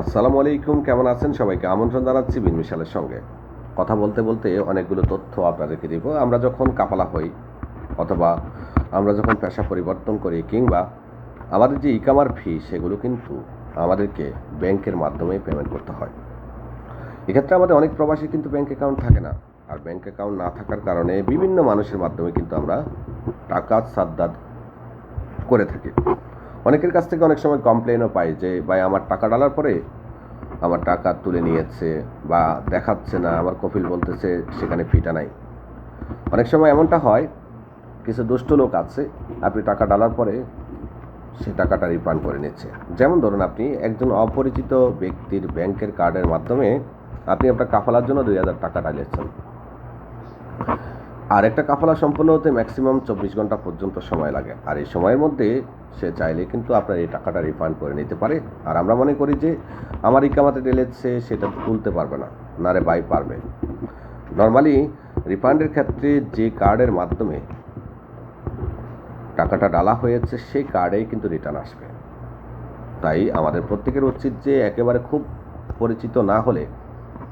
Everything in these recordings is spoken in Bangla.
আসসালামু আলাইকুম, কেমন আছেন সবাইকে? আমন্ত্রণ জানাচ্ছি বিন মিশালের সঙ্গে। কথা বলতে বলতে অনেকগুলো তথ্য আপনাদেরকে দিব। আমরা যখন কাপালা হই, অথবা আমরা যখন পেশা পরিবর্তন করি, কিংবা আমাদের যে ইকামার ফি, সেগুলো কিন্তু আমাদেরকে ব্যাংকের মাধ্যমে পেমেন্ট করতে হয়। এক্ষেত্রে আমাদের অনেক প্রবাসী কিন্তু ব্যাংক অ্যাকাউন্ট থাকে না। আর ব্যাংক অ্যাকাউন্ট না থাকার কারণে বিভিন্ন মানুষের মাধ্যমে কিন্তু আমরা টাকা সাদ্দাত করে থাকি। অনেকের কাছ থেকে অনেক সময় কমপ্লেনও পাই যে, ভাই, আমার টাকা ডালার পরে আমার টাকা তুলে নিয়েছে বা দেখাচ্ছে না, আমার কপিল বলতেছে সেখানে ফিটা নাই। অনেক সময় এমনটা হয়, কিছু দুষ্ট লোক আছে, আপনি টাকা ডালার পরে সে টাকাটা রিফান্ড করে নিচ্ছে। যেমন ধরুন আপনি একজন অপরিচিত ব্যক্তির ব্যাংকের কার্ডের মাধ্যমে আপনি আপনার কাফালার জন্য দুই হাজার টাকা ডালিয়েছেন আর একটা কাফালা সম্পন্ন হতে ম্যাক্সিমাম চব্বিশ ঘণ্টা পর্যন্ত সময় লাগে। আর এই সময়ের মধ্যে সে চাইলে কিন্তু আপনার এই টাকাটা রিফান্ড করে নিতে পারে। আর আমরা মনে করি যে, আমার ইকামাতে ডেলেছে সেটা তুলতে পারবে না না রে বাই পারবে। নর্মালি রিফান্ডের ক্ষেত্রে যে কার্ডের মাধ্যমে টাকাটা ডালা হয়েছে, সেই কার্ডেই কিন্তু রিটার্ন আসবে। তাই আমাদের প্রত্যেকের উচিত যে, একেবারে খুব পরিচিত না হলে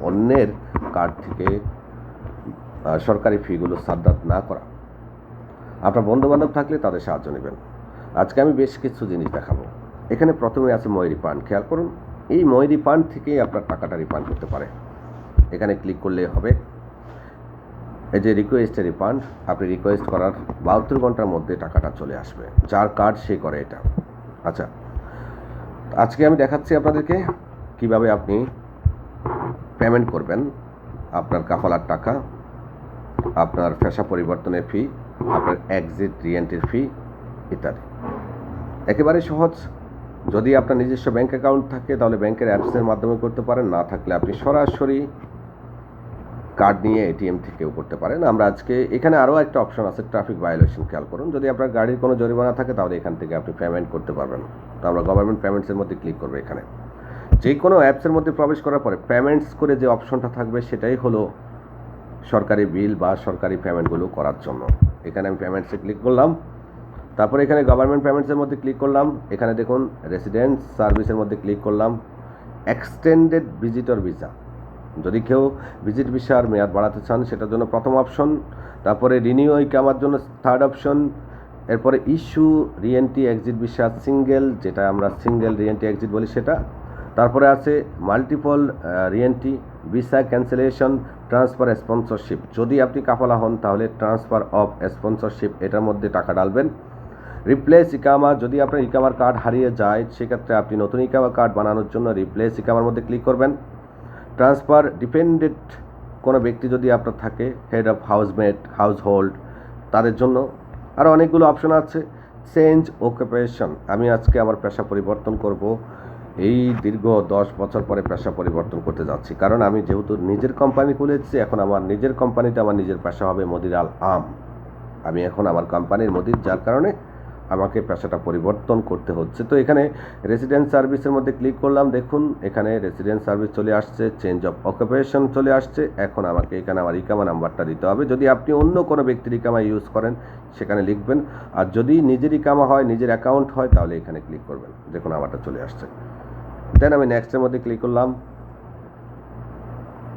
অন্যের কার্ড থেকে সরকারি ফিগুলো সাদ্দাত না করা। আপনার বন্ধুবান্ধব থাকলে তাদের সাহায্য নেবেন। আজকে আমি বেশ কিছু জিনিস দেখাবো। এখানে প্রথমে আছে মই রিফান্ড খেয়াল করুন, এই মই রিফান্ড থেকেই আপনার টাকাটা রিফান্ড করতে পারে। এখানে ক্লিক করলে হবে। এই যে রিকোয়েস্টে রিফান্ড আপনি রিকোয়েস্ট করার বাহাত্তর ঘণ্টার মধ্যে টাকাটা চলে আসবে। যার কার্ড সে করে এটা। আচ্ছা আজকে আমি দেখাচ্ছি আপনাদেরকে কীভাবে আপনি পেমেন্ট করবেন আপনার কাফালার টাকা। আপনার পেশা পরিবর্তনের ফি আপনার এক্সিট রিএন্ট্রির ফি ইত্যাদি। একেবারে সহজ। যদি আপনার নিজস্ব ব্যাঙ্ক অ্যাকাউন্ট থাকে, তাহলে ব্যাংকের অ্যাপসের মাধ্যমে করতে পারেন। না থাকলে আপনি সরাসরি কার্ড নিয়ে এটিএম থেকেও করতে পারেন। আমরা আজকে এখানে আরও একটা অপশন আছে ট্রাফিক ভায়োলেশন খেয়াল করুন। যদি আপনার গাড়ির কোনো জরিমানা থাকে, তাহলে এখান থেকে আপনি পেমেন্ট করতে পারবেন। তো আমরা গভর্নমেন্ট পেমেন্টসের মধ্যে ক্লিক করব এখানে। যে কোনো অ্যাপসের মধ্যে প্রবেশ করার পরে পেমেন্টস করে যে অপশনটা থাকবে, সেটাই হলো সরকারি বিল বা সরকারি পেমেন্টগুলো করার জন্য। এখানে আমি পেমেন্টসে ক্লিক করলাম। তারপরে এখানে গভর্নমেন্ট পেমেন্টসের মধ্যে ক্লিক করলাম। এখানে দেখুন রেসিডেন্স সার্ভিসের মধ্যে ক্লিক করলাম। এক্সটেন্ডেড ভিজিটর ভিসা যদি কেউ ভিজিট ভিসার মেয়াদ বাড়াতে চান, সেটার জন্য প্রথম অপশন তারপরে রিনিউ ইকামার জন্য থার্ড অপশন এরপরে issue reentry exit visa single যেটা আমরা সিঙ্গেল রিএনটি এক্সিট বলি সেটা। তারপরে আছে multiple reentry visa cancellation, transfer sponsorship. যদি আপনি কাফালা হন, তাহলে ট্রান্সফার অফ স্পন্সরশিপ, এটার মধ্যে টাকা ডালবেন রিপ্লেস ইকামা, যদি আপনার ইকামার কার্ড হারিয়ে যায়, সেক্ষেত্রে আপনি নতুন ইকামা কার্ড বানানোর জন্য রিপ্লেস ইকামার মধ্যে ক্লিক করবেন। ট্রান্সফার ডিপেন্ডেন্ট কোনো ব্যক্তি যদি আপনার থাকে head of housemate household তাদের জন্য আরও অনেকগুলো অপশন আছে। চেঞ্জ অকুপেশন আমি আজকে আমার পেশা পরিবর্তন করব। এই দীর্ঘ দশ বছর পরে পেশা পরিবর্তন করতে যাচ্ছি। কারণ আমি যেহেতু নিজের কোম্পানি খুলেছি, এখন আমার নিজের কোম্পানিতে আমার নিজের পেশা হবে মদিরাল আম আমি এখন আমার কোম্পানির মদির, যার কারণে আমাকে পেশাটা পরিবর্তন করতে হচ্ছে। তো এখানে রেসিডেন্স সার্ভিসের মধ্যে ক্লিক করলাম, দেখুন এখানে রেসিডেন্স সার্ভিস চলে আসছে চেঞ্জ অফ অকুপেশন চলে আসছে, এখন আমাকে এখানে আমার ইকামা নাম্বারটা দিতে হবে। যদি আপনি অন্য কোনো ব্যক্তির ইকামা ইউজ করেন, সেখানে লিখবেন। আর যদি নিজের ইকামা হয়, নিজের অ্যাকাউন্ট হয়, তাহলে এখানে ক্লিক করবেন। দেখুন আমারটা চলে আসছে। দেন আমি নেক্সটের মধ্যে ক্লিক করলাম।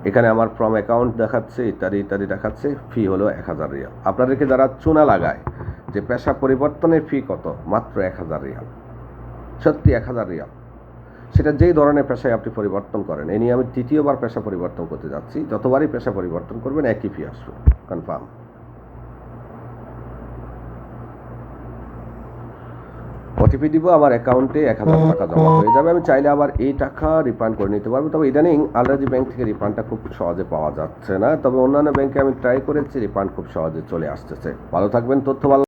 এখানে আমার ফ্রম অ্যাকাউন্ট দেখাচ্ছে, ইত্যাদি ইত্যাদি দেখাচ্ছে ফি হলো এক হাজার রিয়াল। আপনাদেরকে যারা চুনা লাগায় যে পেশা পরিবর্তনের ফি কত? মাত্র এক হাজার রিয়াল। সত্যি এক হাজার রিয়াল। সেটা যেই ধরনের পেশায় আপনি পরিবর্তন করেন এ নিয়ে আমি তৃতীয়বার পেশা পরিবর্তন করতে যাচ্ছি। যতবারই পেশা পরিবর্তন করবেন একই ফি আসবে। কনফার্ম ওটিপি দিব আমার অ্যাকাউন্টে এক হাজার টাকা জমা হয়ে যাবে। আমি চাইলে আবার এই টাকা রিফান্ড করে নিতে পারব। তবে ইদানিং আলরাজি ব্যাংক থেকে রিফান্ডটা খুব সহজে পাওয়া যাচ্ছে না। তবে অন্যান্য ব্যাংকে আমি ট্রাই করেছি রিফান্ড খুব সহজে চলে আসতেছে। ভালো থাকবেন তথ্য ভালো